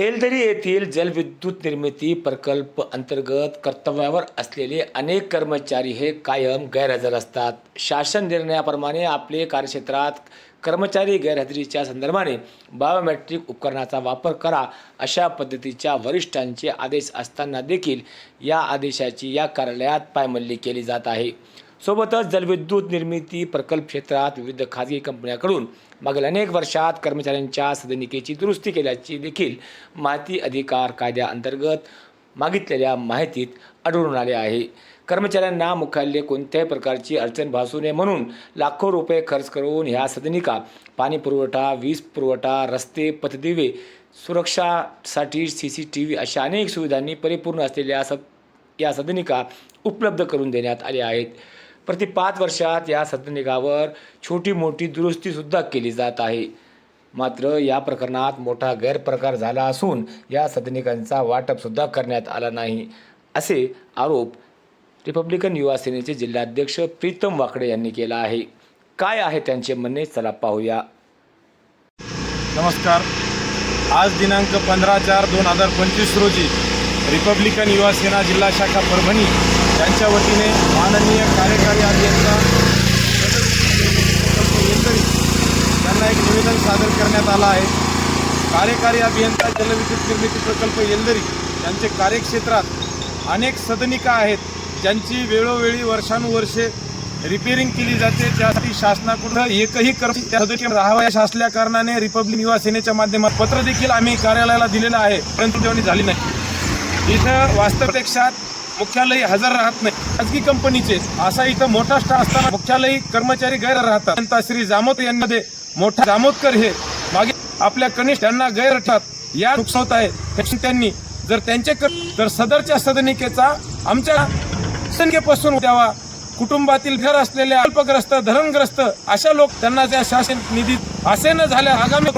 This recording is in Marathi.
एलदरी येथील जलविद्युत निर्मिती प्रकल्प अंतर्गत कर्तव्यावर असलेले अनेक कर्मचारी हे कायम गैरहजर असतात. शासन निर्णयाप्रमाणे आपले कार्यक्षेत्रात कर्मचारी गैरहजेरीच्या संदर्भाने बायोमेट्रिक उपकरणाचा वापर करा अशा पद्धतीच्या वरिष्ठांचे आदेश असताना देखील या आदेशाची या कार्यालयात पायमल्ली केली जात आहे. सोबतच जलविद्युत निर्मिती प्रकल्प क्षेत्रात विविध खाजगी कंपन्यांकडून मागील अनेक वर्षात कर्मचाऱ्यांच्या सदनिकेची दुरुस्ती केल्याची देखील माहिती अधिकार कायद्याअंतर्गत मागितलेल्या माहितीत आढळून आले आहे. कर्मचाऱ्यांना मुख्यालय कोणत्याही प्रकारची अडचण भासू नये म्हणून लाखो रुपये खर्च करून ह्या सदनिका पाणी पुरवठा वीज पुरवठा रस्ते पथदिवे सुरक्षासाठी सी सी टी व्ही अशा अनेक सुविधांनी परिपूर्ण असलेल्या सद या सदनिका उपलब्ध करून देण्यात आल्या आहेत. प्रति पाच वर्षात या सदनिकावर छोटी मोठी दुरुस्तीसुद्धा केली जात आहे. मात्र या प्रकरणात मोठा गैरप्रकार झाला असून या सदनिकांचा वाटपसुद्धा करण्यात आला नाही असे आरोप रिपब्लिकन युवा सेनेचे जिल्हाध्यक्ष प्रीतम वाकडे यांनी केला आहे. काय आहे त्यांचे म्हणणे? चला पाहूया. नमस्कार. आज दिनांक पंधरा चार दोन हजार पंचवीस रोजी रिपब्लिकन युवा सेना जिल्हा शाखा परभणी यांच्या वतीने माननीय कार्यकारी अभियंता त्यांना यांना एक निवेदन सादर करण्यात आलं आहे. कार्यकारी अभियंता जलविद्युत निर्मिती प्रकल्प येलदरी यांचे कार्यक्षेत्रात अनेक सदनिका आहेत ज्यांची वेळोवेळी वर्षानुवर्षे रिपेअरिंग केली जाते. त्यासाठी शासनाकडून एकही कर्म त्या राहावयास असल्या कारणाने रिपब्लिक युवा सेनेच्या माध्यमात पत्र देखील आम्ही कार्यालयाला दिलेलं आहे परंतु तेवढी झाली नाही. इथं वास्तवपेक्षात मुख्यालय हजर राहत नाही. खाजगी कंपनीचे. असा इथं मोठा स्टार असताना मुख्यालयी कर्मचारी गैर राहतात. श्री जामोद यांमध्ये मोठा जामोदकर हे. मागे आपल्या कनिष्ठ यांना गैर ठरतात. या नुकसावत आहे. त्यांनी जर त्यांचे तर सदरच्या सदनिकेचा आमच्या संख्येपासून द्यावा. कुटुंबातील घर असलेले अल्पग्रस्त धरणग्रस्त अशा लोक त्यांना त्या शासन निधीत असे न झाल्या आगामी